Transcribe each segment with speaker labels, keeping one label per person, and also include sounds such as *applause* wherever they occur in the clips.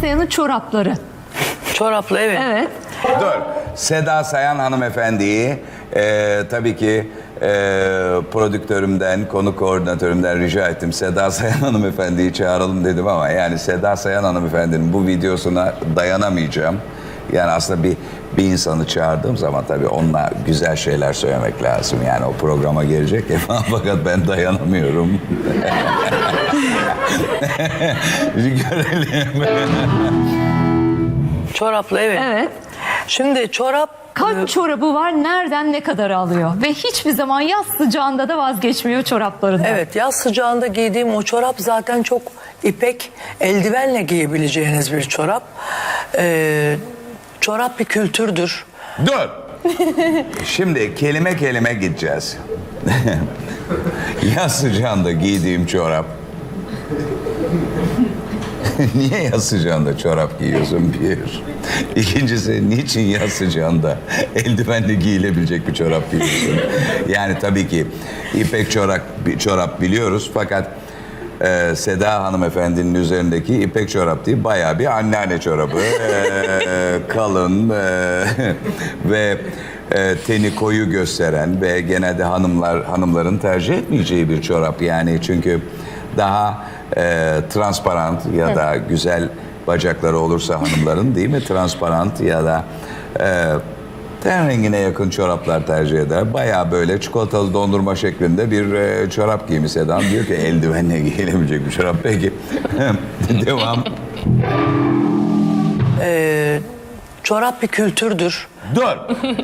Speaker 1: Sayan'ın çorapları.
Speaker 2: Çoraplı evet.
Speaker 1: Evet.
Speaker 3: Dur. Seda Sayan hanımefendiyi e, tabii ki e, prodüktörümden, konu koordinatörümden rica ettim. Seda Sayan *laughs* hanımefendiyi çağıralım dedim ama yani Seda Sayan hanımefendinin bu videosuna dayanamayacağım. Yani aslında bir bir insanı çağırdığım zaman tabii onunla güzel şeyler söylemek lazım. Yani o programa gelecek ya *laughs* fakat ben dayanamıyorum. *laughs* *laughs* Bir görelim.
Speaker 2: Çoraplı evet.
Speaker 1: Evet.
Speaker 2: Şimdi çorap
Speaker 1: Kaç çorabı var, nereden ne kadar alıyor? Ve hiçbir zaman yaz sıcağında da vazgeçmiyor çoraplarından.
Speaker 2: Evet yaz sıcağında giydiğim o çorap zaten çok ipek eldivenle giyebileceğiniz bir çorap. Ee, çorap bir kültürdür.
Speaker 3: Dur. *laughs* Şimdi kelime kelime gideceğiz. *laughs* yaz sıcağında giydiğim çorap. *laughs* Niye yaz sıcağında çorap giyiyorsun bir? İkincisi niçin yaz sıcağında eldivenle giyilebilecek bir çorap giyiyorsun? Yani tabii ki ipek çorap, bir çorap biliyoruz fakat e, Seda hanımefendinin üzerindeki ipek çorap değil bayağı bir anneanne çorabı. E, *laughs* kalın e, *laughs* ve e, teni koyu gösteren ve genelde hanımlar hanımların tercih etmeyeceği bir çorap yani çünkü daha e, transparent ya da güzel bacakları olursa hanımların *laughs* değil mi transparent ya da e, ten rengine yakın çoraplar tercih eder. Bayağı böyle çikolatalı dondurma şeklinde bir e, çorap giymiş Sedan. Diyor ki eldivenle giyilebilecek bir çorap. Peki *laughs* devam.
Speaker 2: Çorap bir kültürdür.
Speaker 3: Dur.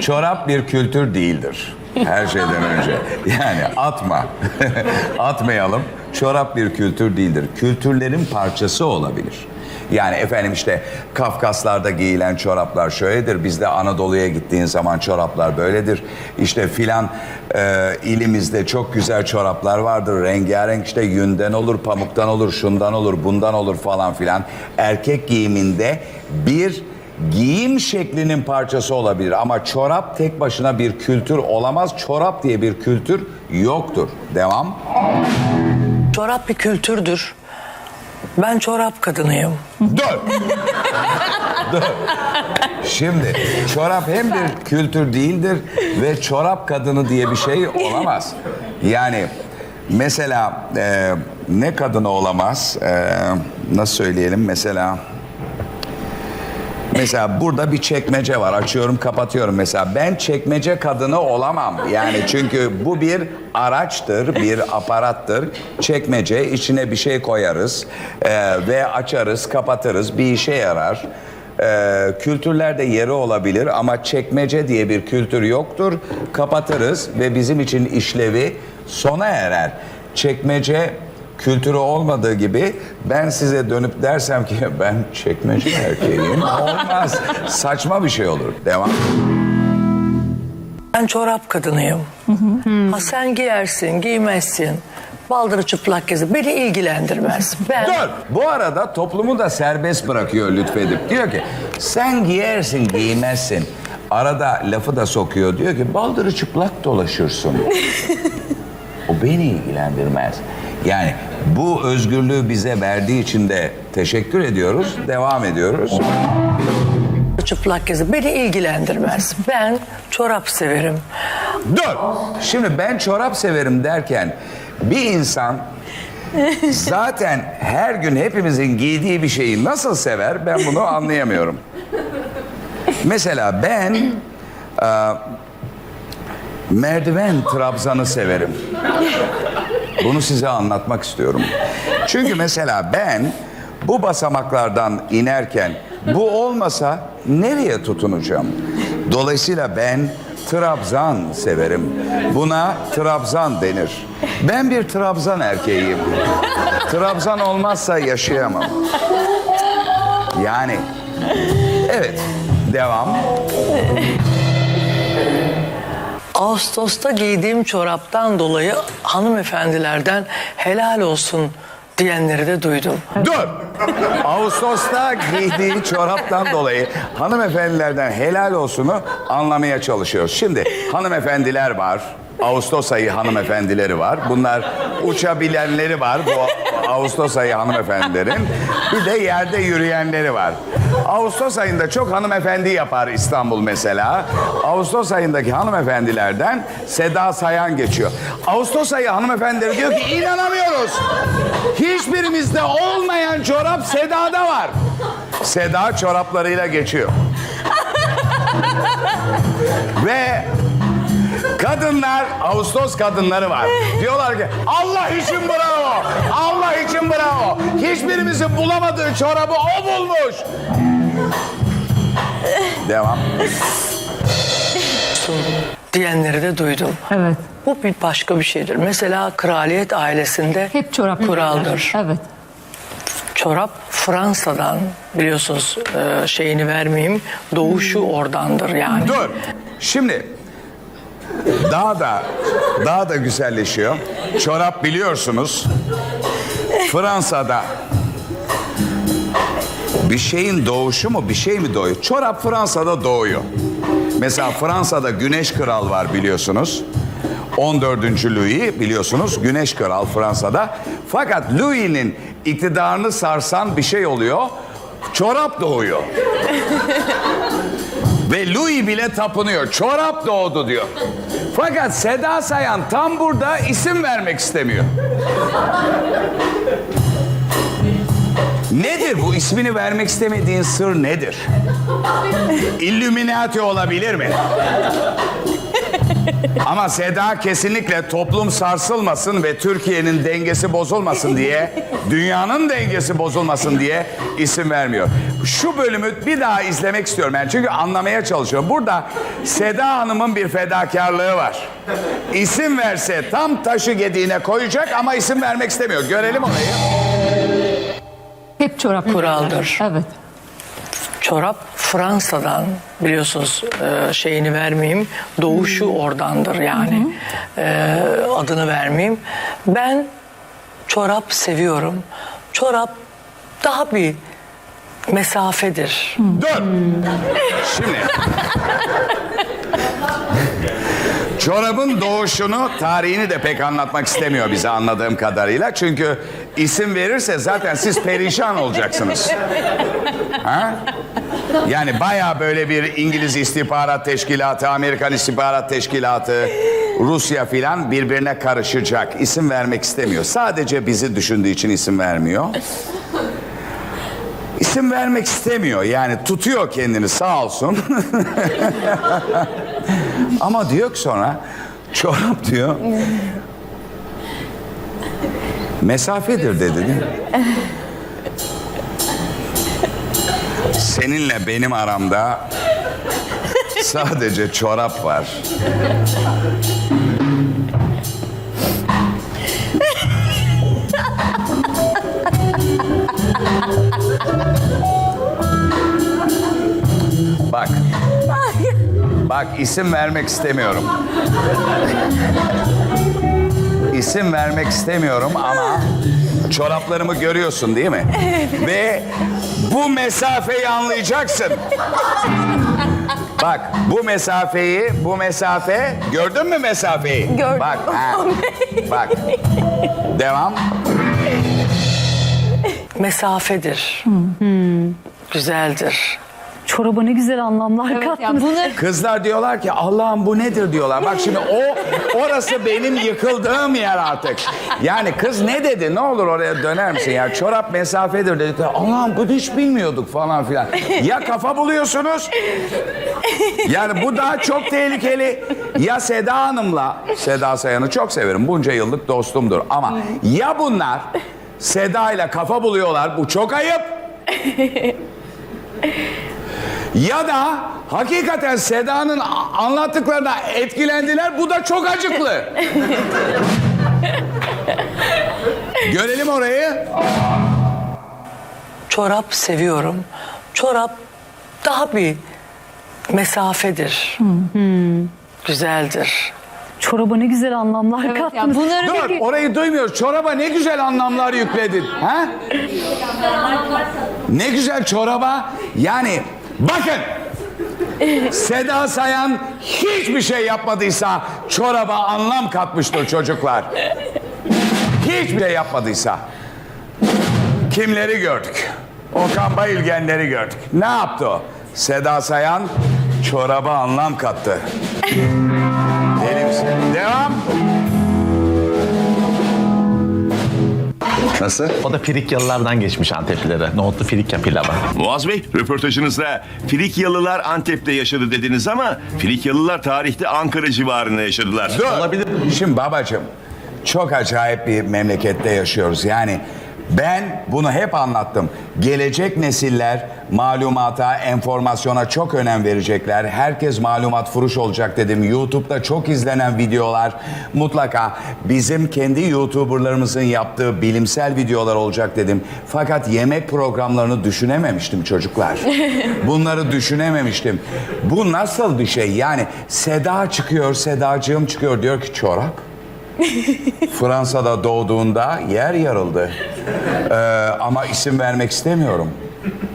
Speaker 3: Çorap bir kültür değildir. Her şeyden önce. Yani atma. *laughs* Atmayalım. Çorap bir kültür değildir. Kültürlerin parçası olabilir. Yani efendim işte Kafkaslarda giyilen çoraplar şöyledir. Bizde Anadolu'ya gittiğin zaman çoraplar böyledir. İşte filan e, ilimizde çok güzel çoraplar vardır. Rengarenk işte yünden olur, pamuktan olur, şundan olur, bundan olur falan filan. Erkek giyiminde bir giyim şeklinin parçası olabilir ama çorap tek başına bir kültür olamaz. Çorap diye bir kültür yoktur. Devam.
Speaker 2: Çorap bir kültürdür. Ben çorap kadınıyım.
Speaker 3: Dur. Dur. Şimdi çorap hem bir kültür değildir ve çorap kadını diye bir şey olamaz. Yani mesela e, ne kadını olamaz? E, nasıl söyleyelim? Mesela Mesela burada bir çekmece var. Açıyorum, kapatıyorum. Mesela ben çekmece kadını olamam. Yani çünkü bu bir araçtır, bir aparattır. Çekmece içine bir şey koyarız e, ve açarız, kapatırız. Bir işe yarar. E, kültürlerde yeri olabilir ama çekmece diye bir kültür yoktur. Kapatırız ve bizim için işlevi sona erer. Çekmece kültürü olmadığı gibi ben size dönüp dersem ki ben çekmece erkeğim olmaz. Saçma bir şey olur. Devam.
Speaker 2: Ben çorap kadınıyım. Ha sen giyersin, giymezsin. Baldırı çıplak gezi. Beni ilgilendirmez. Ben
Speaker 3: Dur. Bu arada toplumu da serbest bırakıyor lütfedip. Diyor ki sen giyersin giymezsin. Arada lafı da sokuyor. Diyor ki baldırı çıplak dolaşırsın. *laughs* o beni ilgilendirmez. Yani bu özgürlüğü bize verdiği için de teşekkür ediyoruz. Devam ediyoruz.
Speaker 2: çıplak gezi. Beni ilgilendirmez. Ben çorap severim.
Speaker 3: Dur. Şimdi ben çorap severim derken bir insan zaten her gün hepimizin giydiği bir şeyi nasıl sever ben bunu anlayamıyorum. Mesela ben e, merdiven trabzanı severim. Bunu size anlatmak istiyorum. Çünkü mesela ben bu basamaklardan inerken bu olmasa nereye tutunacağım? Dolayısıyla ben Trabzan severim. Buna Trabzan denir. Ben bir Trabzan erkeğiyim. Trabzan olmazsa yaşayamam. Yani evet devam.
Speaker 2: Ağustos'ta giydiğim çoraptan dolayı hanımefendilerden helal olsun diyenleri de duydum.
Speaker 3: Dur. Ağustos'ta giydiği çoraptan dolayı hanımefendilerden helal olsunu anlamaya çalışıyoruz. Şimdi hanımefendiler var. Ağustos ayı hanımefendileri var. Bunlar uçabilenleri var bu Ağustos ayı hanımefendilerin. Bir de yerde yürüyenleri var. Ağustos ayında çok hanımefendi yapar İstanbul mesela. Ağustos ayındaki hanımefendilerden Seda Sayan geçiyor. Ağustos ayı hanımefendileri diyor ki inanamıyoruz. Hiçbirimizde olmayan çorap Seda'da var. Seda çoraplarıyla geçiyor. Ve kadınlar, Ağustos kadınları var. Diyorlar ki Allah için bravo, Allah için bravo. Hiçbirimizin bulamadığı çorabı o bulmuş. Devam.
Speaker 2: diyenleri de duydum.
Speaker 1: Evet.
Speaker 2: Bu bir başka bir şeydir. Mesela kraliyet ailesinde
Speaker 1: Hep çorap
Speaker 2: kuraldır.
Speaker 1: Evet.
Speaker 2: Çorap Fransa'dan biliyorsunuz e, şeyini vermeyeyim. Doğuşu oradandır yani.
Speaker 3: Dur. Şimdi daha da daha da güzelleşiyor. Çorap biliyorsunuz Fransa'da bir şeyin doğuşu mu bir şey mi doğuyor? Çorap Fransa'da doğuyor. Mesela Fransa'da Güneş Kral var biliyorsunuz. 14. Louis biliyorsunuz Güneş Kral Fransa'da. Fakat Louis'nin iktidarını sarsan bir şey oluyor. Çorap doğuyor. Ve Louis bile tapınıyor. Çorap doğdu diyor. Fakat Seda Sayan tam burada isim vermek istemiyor. Nedir bu ismini vermek istemediğin sır nedir? Illuminati olabilir mi? Ama Seda kesinlikle toplum sarsılmasın ve Türkiye'nin dengesi bozulmasın diye, dünyanın dengesi bozulmasın diye isim vermiyor. Şu bölümü bir daha izlemek istiyorum ben çünkü anlamaya çalışıyorum. Burada Seda Hanım'ın bir fedakarlığı var. İsim verse tam taşı gediğine koyacak ama isim vermek istemiyor. Görelim olayı.
Speaker 1: Hep çorap
Speaker 2: Kuraldır.
Speaker 1: Evet.
Speaker 2: Çorap Fransa'dan biliyorsunuz e, şeyini vermeyeyim. Doğuşu oradandır yani. E, adını vermeyeyim. Ben çorap seviyorum. Çorap daha bir mesafedir.
Speaker 3: Dur. Şimdi. Çorabın doğuşunu, tarihini de pek anlatmak istemiyor bize anladığım kadarıyla. Çünkü isim verirse zaten siz perişan olacaksınız. Ha? Yani baya böyle bir İngiliz istihbarat teşkilatı, Amerikan istihbarat teşkilatı, Rusya filan birbirine karışacak. İsim vermek istemiyor. Sadece bizi düşündüğü için isim vermiyor. İsim vermek istemiyor. Yani tutuyor kendini sağ olsun. *laughs* Ama diyor ki sonra çorap diyor. Mesafedir dedi değil mi? Seninle benim aramda sadece çorap var. Bak. Bak isim vermek istemiyorum. İsim vermek istemiyorum ama çoraplarımı görüyorsun değil mi? Ve bu mesafeyi anlayacaksın. Bak bu mesafeyi, bu mesafe gördün mü mesafeyi?
Speaker 4: Gördüm.
Speaker 3: Bak, ha, *laughs* bak. Devam.
Speaker 2: Mesafedir. Güzeldir.
Speaker 4: Çoraba ne güzel anlamlar
Speaker 1: Evet,
Speaker 4: kattınız.
Speaker 1: yani bunları *laughs*
Speaker 3: Kızlar diyorlar ki Allah'ım bu nedir diyorlar. Bak şimdi o orası benim yıkıldığım yer artık. Yani kız ne dedi? Ne olur oraya döner misin? Ya çorap mesafedir dedi. Allah'ım bunu hiç bilmiyorduk falan filan. Ya kafa buluyorsunuz. Yani bu daha çok tehlikeli. Ya Seda Hanım'la Seda Sayan'ı çok severim. Bunca yıllık dostumdur. Ama ya bunlar Seda ile kafa buluyorlar. Bu çok ayıp. *laughs* Ya da hakikaten Seda'nın anlattıklarına etkilendiler. Bu da çok acıklı. *laughs* Görelim orayı.
Speaker 2: Çorap seviyorum. Çorap daha bir mesafedir. Güzeldir.
Speaker 4: Çoraba ne güzel anlamlar
Speaker 1: evet,
Speaker 4: kattınız.
Speaker 1: yani bunları
Speaker 3: Dur
Speaker 1: peki
Speaker 3: orayı duymuyoruz. Çoraba ne güzel anlamlar yükledin. Ha? Ne güzel çoraba. Yani bakın Seda Sayan hiçbir şey yapmadıysa çoraba anlam katmıştır çocuklar. Hiçbir şey yapmadıysa. Kimleri gördük? Okan Bayülgenleri gördük. Ne yaptı o? Seda Sayan çoraba anlam kattı. Deli misin? Devam. Nasıl?
Speaker 5: O da Frikyalılardan geçmiş Anteplilere. Nohutlu Frikya pilavı.
Speaker 6: Muaz Bey, röportajınızda Frikyalılar Antep'te yaşadı dediniz ama Frikyalılar tarihte Ankara civarında yaşadılar.
Speaker 3: Dur.
Speaker 5: Olabilir.
Speaker 3: Şimdi babacığım çok acayip bir memlekette yaşıyoruz. Yani ben bunu hep anlattım. Gelecek nesiller malumata, enformasyona çok önem verecekler. Herkes malumat furuş olacak dedim. YouTube'da çok izlenen videolar mutlaka bizim kendi YouTuber'larımızın yaptığı bilimsel videolar olacak dedim. Fakat yemek programlarını düşünememiştim çocuklar. *laughs* Bunları düşünememiştim. Bu nasıl bir şey? Yani Seda çıkıyor, Sedacığım çıkıyor diyor ki çorap. *laughs* Fransa'da doğduğunda yer yarıldı. Ee, ama isim vermek istemiyorum.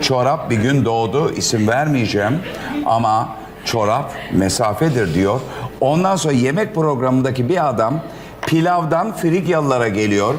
Speaker 3: Çorap bir gün doğdu, isim vermeyeceğim. Ama çorap mesafedir diyor. Ondan sonra yemek programındaki bir adam pilavdan Frigyalılara geliyor.